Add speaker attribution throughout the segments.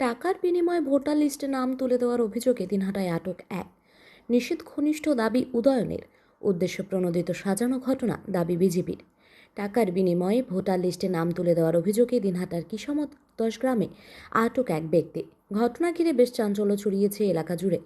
Speaker 1: টাকার বিনিময়ে ভোটার লিস্টে নাম তুলে দেওয়ার অভিযোগে দিনহাটায় আটক এক। নিষিদ্ধ ঘনিষ্ঠ দাবি উদয়নের, উদ্দেশ্য প্রণোদিত সাজানো ঘটনা দাবি বিজেপির। টাকার বিনিময়ে ভোটার লিস্টে নাম তুলে দেওয়ার অভিযোগে দিনহাটার কিসমত দশ গ্রামে আটক এক ব্যক্তি। ঘটনা ঘিরে বেশ চাঞ্চল্য ছড়িয়েছে এলাকা জুড়ে।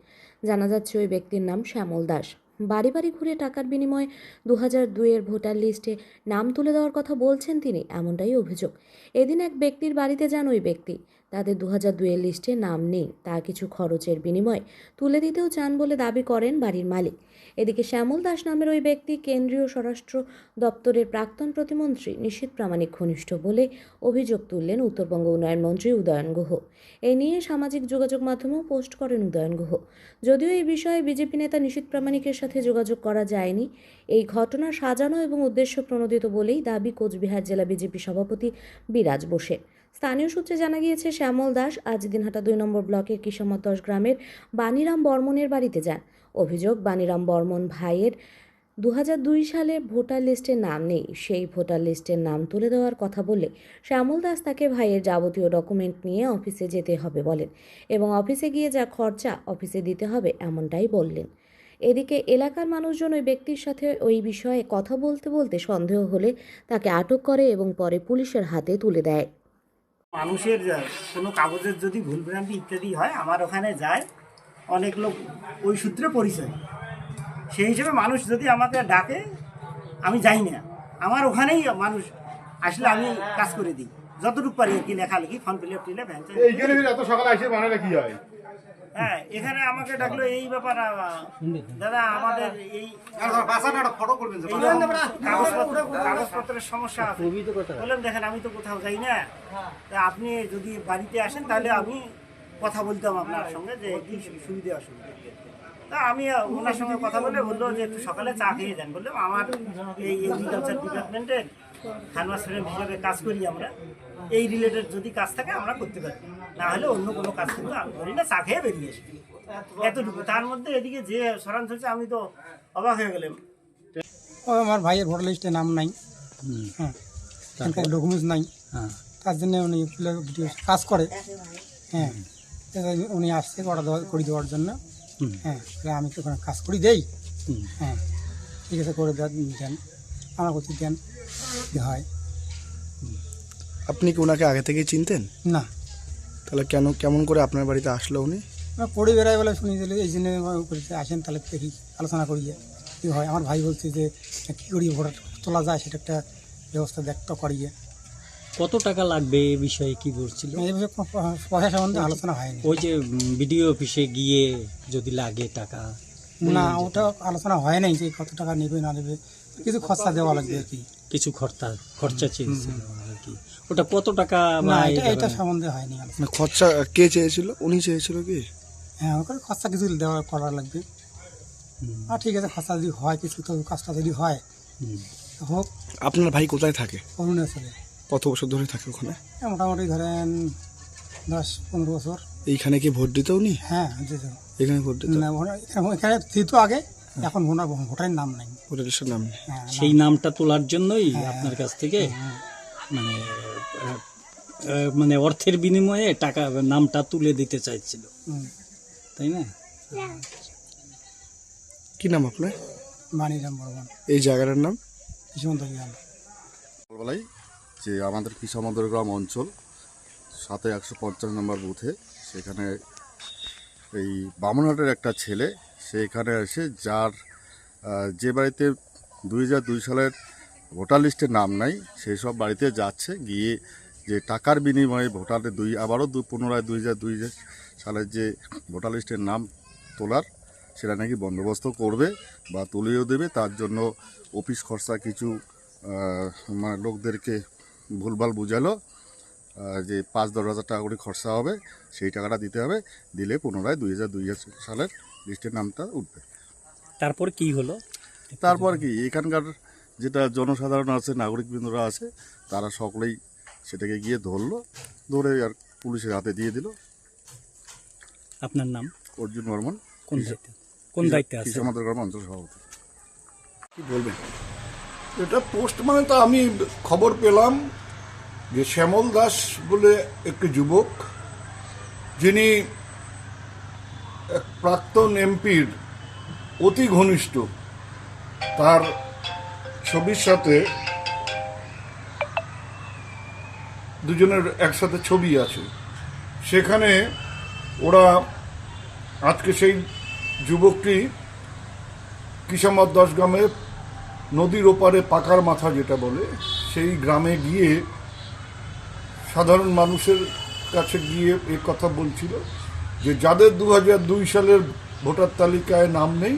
Speaker 1: জানা যাচ্ছে, ওই ব্যক্তির নাম শ্যামল দাস। বাড়ি বাড়ি ঘুরে টাকার বিনিময়ে দু হাজার দুইয়ের ভোটার লিস্টে নাম তুলে দেওয়ার কথা বলছেন তিনি, এমনটাই অভিযোগ। এদিন এক ব্যক্তির বাড়িতে যান ওই ব্যক্তি। তাদের দু হাজার দুইয়ের লিস্টে নাম নেই তা কিছু খরচের বিনিময়ে তুলে দিতেও চান বলে দাবি করেন বাড়ির মালিক। এদিকে শ্যামল দাস নামের ওই ব্যক্তি কেন্দ্রীয় স্বরাষ্ট্র দপ্তরের প্রাক্তন প্রতিমন্ত্রী নিশীত প্রামাণিক ঘনিষ্ঠ বলে অভিযোগ তুললেন উত্তরবঙ্গ উন্নয়ন মন্ত্রী উদয়ন গুহ। এই নিয়ে সামাজিক যোগাযোগ মাধ্যমেও পোস্ট করেন উদয়ন গুহ। যদিও এই বিষয়ে বিজেপি নেতা নিশীত প্রামাণিকের সাথে যোগাযোগ করা যায়নি। এই ঘটনা সাজানো এবং উদ্দেশ্য প্রণোদিত বলেই দাবি কোচবিহার জেলা বিজেপি সভাপতি বিরাজ বসে। স্থানীয় সূত্রে জানা গিয়েছে, শ্যামল দাস আজ দিনহাটা দুই নম্বর ব্লকের কিসমত দশ গ্রামের বানিরাম বর্মনের বাড়িতে যান। অভিযোগ, বানিরাম বর্মন ভাইয়ের দু দুই সালে ভোটার লিস্টে নাম নেই। সেই ভোটার লিস্টের নাম তুলে দেওয়ার কথা বললে শ্যামল দাস তাকে ভাইয়ের যাবতীয় ডকুমেন্ট নিয়ে অফিসে যেতে হবে বলেন এবং অফিসে গিয়ে যা খরচা অফিসে দিতে হবে এমনটাই বললেন। এদিকে এলাকার মানুষজন ওই ব্যক্তির সাথে ওই বিষয়ে কথা বলতে বলতে সন্দেহ হলে তাকে আটক করে এবং পরে পুলিশের হাতে তুলে দেয়।
Speaker 2: মানুষের কোনো কাগজের যদি ভুলভ্রান্তি ইত্যাদি হয় আমার ওখানে যায় অনেক লোক ওই সূত্রে পরিচয়। সেই হিসেবে মানুষ যদি আমাকে ডাকে আমি যাই না। আমার ওখানেই মানুষ আসলে আমি কাজ করে দিই। যতটুকু পারি আর কি লেখালেখি ফর্ম ফিল আপ টিলে
Speaker 3: এইখানে এত সকালে আসে বানালে কি হয়?
Speaker 2: হ্যাঁ এখানে আমাকে ডাকলো এই ব্যাপার দাদা আমাদের এই কাগজপত্রের সমস্যা আছে। বললাম দেখেন আমি তো কোথাও যাই না। তা আপনি যদি বাড়িতে আসেন তাহলে আমি কথা বলতাম আপনার সঙ্গে যে কি সুবিধে অসুবিধা? তা আমি ওনার সঙ্গে কথা বলে বলল যে একটু সকালে চা খেয়ে যান। বললাম আমার এই এগ্রিকালচার ডিপার্টমেন্টে খানওয়াস ফ্রেন্ড হিসেবে কাজ করি আমরা। এই রিলেটেড যদি কাজ থাকে আমরা করতে পারি। না হলে অন্য কোনো কাজ কিন্তু আমি করি না চা খেয়ে বেরিয়ে আসি। এতটুকু। তার মধ্যে এদিকে যে সরান চলছে আমি তো অবাক হয়ে গেলাম।
Speaker 4: ও আমার ভাইয়ের ভোটার লিস্টে নাম নাই। হ্যাঁ ডকুমেন্টস নাই। হ্যাঁ। তার জন্য উনি কাজ করে। হ্যাঁ উনি আসছে করা দেওয়া করে দেওয়ার জন্য। হ্যাঁ তাহলে আমি তো ওখানে কাজ করি দেই। হ্যাঁ ঠিক আছে করে দেওয়া দেন। আমার করতে দেন কি হয়।
Speaker 5: আপনি কি ওনাকে আগে থেকে চিনতেন?
Speaker 4: না।
Speaker 5: তাহলে কেন কেমন করে আপনার বাড়িতে আসলো উনি?
Speaker 4: আমরা পড়ে বেড়াই বলে শুনি দিলে এই জন্য করেছে আসেন তাহলে দেখি আলোচনা করি। যে কী হয় আমার ভাই বলছে যে কী করি ভোটার তোলা যায় সেটা একটা ব্যবস্থা দেখতে করিয়ে।
Speaker 6: কত টাকা লাগবে এ বিষয়ে কি বলছিল?
Speaker 4: এই বিষয়ে পয়সা সম্বন্ধে আলোচনা হয়নি।
Speaker 6: ওই যে বিডিও অফিসে গিয়ে যদি লাগে টাকা?
Speaker 4: না ওটা আলোচনা হয় নাই যে কত টাকা নেবে না নেবে কিছু খরচা দেওয়া লাগবে আর কি।
Speaker 6: কিছু খরচা খরচা চেয়েছিল। ওটা কত টাকা
Speaker 4: না এটা এটা সম্বন্ধে হয়নি আলোচনা
Speaker 5: মানে খরচা কে চেয়েছিল? উনি চেয়েছিল কি?
Speaker 4: হ্যাঁ ওখানে খরচা কিছু দেওয়া করা লাগবে। আর ঠিক আছে খরচা যদি হয় কিছু তো কাজটা যদি হয় হোক।
Speaker 5: আপনার ভাই কোথায় থাকে?
Speaker 4: অরুণাচলে।
Speaker 5: কত বছর ধরে থাকে ওখানে?
Speaker 4: মোটামুটি ধরেন দশ পনেরো বছর।
Speaker 5: এইখানে কি ভোট দিত উনি?
Speaker 4: হ্যাঁ
Speaker 5: এখানে ভোট দিত?
Speaker 4: না এখানে- দিত আগে এখন ভোটার ভোটারের নাম নাই।
Speaker 5: ভোটার লিস্টের নাম নেই।
Speaker 4: হ্যাঁ
Speaker 6: সেই নামটা তোলার জন্যই আপনার কাছ থেকে মানে মানে অর্থের বিনিময়ে টাকা নামটা তুলে দিতে চাইছিল। তাই না?
Speaker 5: কি নাম আপনার?
Speaker 4: বাণীরাম বর্মন।
Speaker 5: এই জায়গাটার নাম?
Speaker 4: গ্রাম।
Speaker 7: বলাই যে আমাদের কিসামদর গ্রাম অঞ্চল সাথে একশো পঞ্চাশ নম্বর বুথে সেখানে এই বামনহাটের একটা ছেলে সে এখানে এসে যার যে বাড়িতে দুই হাজার দুই সালের ভোটার লিস্টে নাম নাই সেই সব বাড়িতে যাচ্ছে গিয়ে যে টাকার বিনিময়ে ভোটারের দুই আবারও দু পুনরায় দুই হাজার দুই সালের যে ভোটার লিস্টের নাম তোলার সেটা নাকি বন্দোবস্ত করবে বা তুলেও দেবে তার জন্য অফিস খরচা কিছু মানে লোকদেরকে ভুলভাল বুঝালো যে পাঁচ দশ হাজার টাকা করে খরচা হবে সেই টাকাটা দিতে হবে দিলে পুনরায় দুই হাজার দুই সালের লিস্টের নামটা উঠবে।
Speaker 6: তারপর কি হলো?
Speaker 7: তারপর কি এখানকার যেটা জনসাধারণ আছে নাগরিকবৃন্দরা আছে তারা সকলেই সেটাকে গিয়ে ধরলো ধরে আর পুলিশের হাতে দিয়ে দিল।
Speaker 6: আপনার নাম?
Speaker 7: অর্জুন বর্মন।
Speaker 6: কোন দায়িত্বে? কোন দায়িত্বে আছে?
Speaker 7: আমাদের গ্রাম অঞ্চল সভাপতি।
Speaker 5: কি বলবেন?
Speaker 3: এটা পোস্ট মানে তো আমি খবর পেলাম যে শ্যামল দাস বলে একটি যুবক যিনি এক প্রাক্তন এমপির অতি ঘনিষ্ঠ। তার ছবির সাথে দুজনের একসাথে ছবি আছে। সেখানে ওরা আজকে সেই যুবকটি কিষামাদ দশ গ্রামে নদীর ওপারে পাকার মাথা যেটা বলে, সেই গ্রামে গিয়ে সাধারণ মানুষের কাছে গিয়ে এ কথা বলছিল যে, যাদের দু সালের ভোটার তালিকায় নাম নেই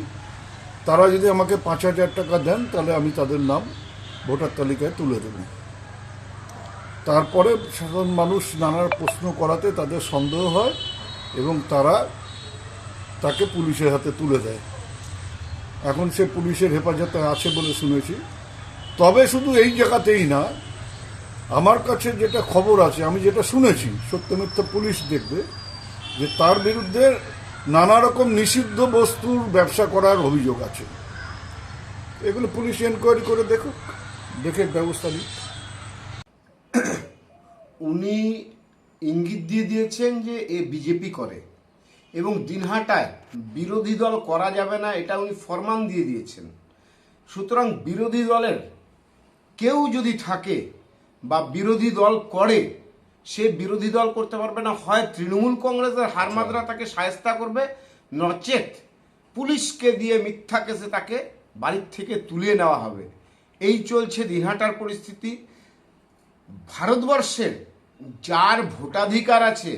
Speaker 3: তারা যদি আমাকে পাঁচ হাজার টাকা দেন, তাহলে আমি তাদের নাম ভোটার তালিকায় তুলে দেব। তারপরে সাধারণ মানুষ নানা প্রশ্ন করাতে তাদের সন্দেহ হয় এবং তারা তাকে পুলিশের হাতে তুলে দেয়। এখন সে পুলিশের হেফাজতে আছে বলে শুনেছি। তবে শুধু এই জায়গাতেই না, আমার কাছে যেটা খবর আছে, আমি যেটা শুনেছি, সত্য মিথ্যা পুলিশ দেখবে যে তার বিরুদ্ধে নানা রকম নিষিদ্ধ বস্তুর ব্যবসা করার অভিযোগ আছে। এগুলো পুলিশ এনকোয়ারি করে দেখুক, দেখে ব্যবস্থা নিক।
Speaker 8: উনি ইঙ্গিত দিয়ে দিয়েছেন যে এ বিজেপি করে এবং দিনহাটায় বিরোধী দল করা যাবে না, এটা উনি ফরমান দিয়ে দিয়েছেন। সুতরাং বিরোধী দলের কেউ যদি থাকে বা বিরোধী দল করে সে বিরোধী দল করতে পারবে না হয় তৃণমূল কংগ্রেসের হারমাদরা তাকে সায়স্তা করবে নচেত পুলিশকে দিয়ে মিথ্যা কেসে তাকে বাড়ির থেকে তুলে নেওয়া হবে। এই চলছে দিনহাটার পরিস্থিতি। ভারতবর্ষের যার ভোটাধিকার আছে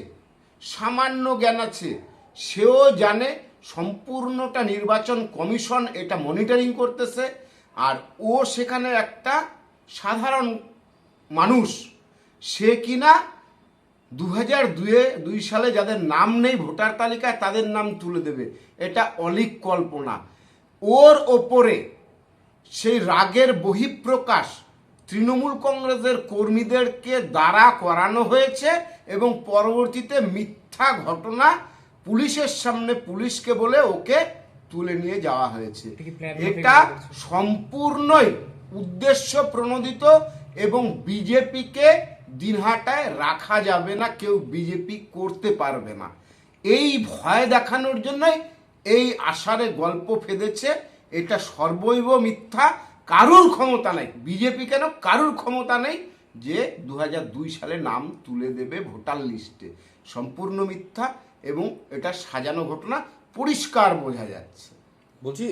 Speaker 8: সামান্য জ্ঞান আছে সেও জানে সম্পূর্ণটা নির্বাচন কমিশন এটা মনিটরিং করতেছে আর ও সেখানে একটা সাধারণ মানুষ সে কিনা দু হাজার দুয়ে দুই সালে যাদের নাম নেই ভোটার তালিকায় তাদের নাম তুলে দেবে। এটা অলিক কল্পনা। ওর ওপরে সেই রাগের বহিঃপ্রকাশ তৃণমূল কংগ্রেসের কর্মীদেরকে দ্বারা করানো হয়েছে এবং পরবর্তীতে মিথ্যা ঘটনা পুলিশের সামনে পুলিশকে বলে ওকে তুলে নিয়ে যাওয়া হয়েছে। এটা সম্পূর্ণই উদ্দেশ্য প্রণোদিত এবং বিজেপিকে দিনহাটায় রাখা যাবে না, কেউ বিজেপি করতে পারবে না। এই ভয় দেখানোর জন্যই এই আষাঢ়ে গল্প ফেদেছে। এটা সর্বৈব মিথ্যা, কারুর ক্ষমতা নেই। বিজেপি কেন কারুর ক্ষমতা নেই? যে দু হাজার দুই সালে নাম তুলে দেবে ভোটার লিস্টে। সম্পূর্ণ মিথ্যা এবং এটা সাজানো ঘটনা পরিষ্কার বোঝা যাচ্ছে।
Speaker 5: বলছি